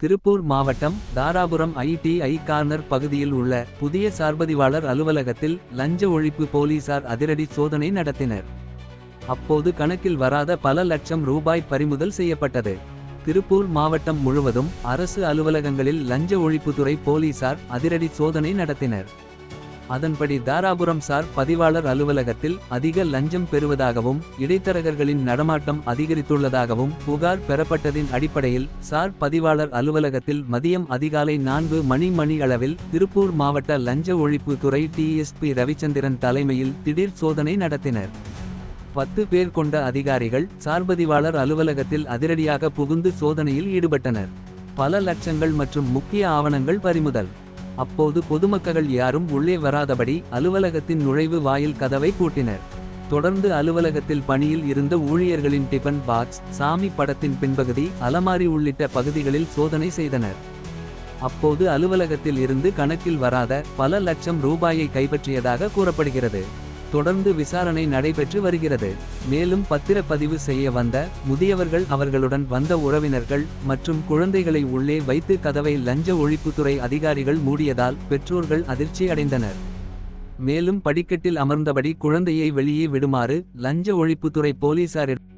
திருப்பூர் மாவட்டம் Dharapuram ITI corner பகுதியில் உள்ள புதிய சார்பதிவாளர் அலுவலகத்தில் லஞ்ச ஒழிப்பு போலீசார் அதிரடி சோதனை நடத்தினர். அப்போது கணக்கில் வராத பல லட்சம் ரூபாய் பறிமுதல் செய்யப்பட்டது. திருப்பூர் மாவட்டம் முழுவதும் அரசு அலுவலகங்களில் லஞ்ச ஒழிப்புத்துறை போலீசார் அதிரடி சோதனை நடத்தினர். அதன்படி தாராபுரம் சார் பதிவாளர் அலுவலகத்தில் அதிக லஞ்சம் பெறுவதாகவும் இடைத்தரகர்களின் நடமாட்டம் அதிகரித்துள்ளதாகவும் புகார் பெறப்பட்டதின் அடிப்படையில் சார் பதிவாளர் அலுவலகத்தில் மதியம் அதிகாலை நான்கு மணி மணி அளவில் திருப்பூர் மாவட்ட லஞ்ச ஒழிப்பு துறை டிஎஸ்பி ரவிச்சந்திரன் தலைமையில் திடீர் சோதனை நடத்தினர். பத்து பேர் கொண்ட அதிகாரிகள் சார்பதிவாளர் அலுவலகத்தில் அதிரடியாக புகுந்து சோதனையில் ஈடுபட்டனர். பல லட்சங்கள் மற்றும் முக்கிய ஆவணங்கள் பறிமுதல். அப்போது பொதுமக்கள் யாரும் உள்ளே வராதபடி அலுவலகத்தின் நுழைவு வாயில் கதவை பூட்டினர். தொடர்ந்து அலுவலகத்தில் பணியில் இருந்த ஊழியர்களின் டிபன் பாக்ஸ் சாமி படத்தின் பின்பகுதி அலமாரி உள்ளிட்ட பகுதிகளில் சோதனை செய்தனர். அப்போது அலுவலகத்தில் இருந்து கணக்கில் வராத பல லட்சம் ரூபாயை கைப்பற்றியதாக கூறப்படுகிறது. தொடர்ந்து விசாரணை நடைபெற்று வருகிறது. மேலும் பத்திரப்பதிவு செய்ய வந்த முதியவர்கள் அவர்களுடன் வந்த உறவினர்கள் மற்றும் குழந்தைகளை உள்ளே வைத்து கதவை லஞ்ச ஒழிப்புத்துறை அதிகாரிகள் மூடியதால் பெற்றோர்கள் அதிர்ச்சி அடைந்தனர் மேலும் படிக்கட்டில் அமர்ந்தபடி குழந்தையை வெளியே விடுமாறு லஞ்ச ஒழிப்புத்துறை போலீசாரிடம்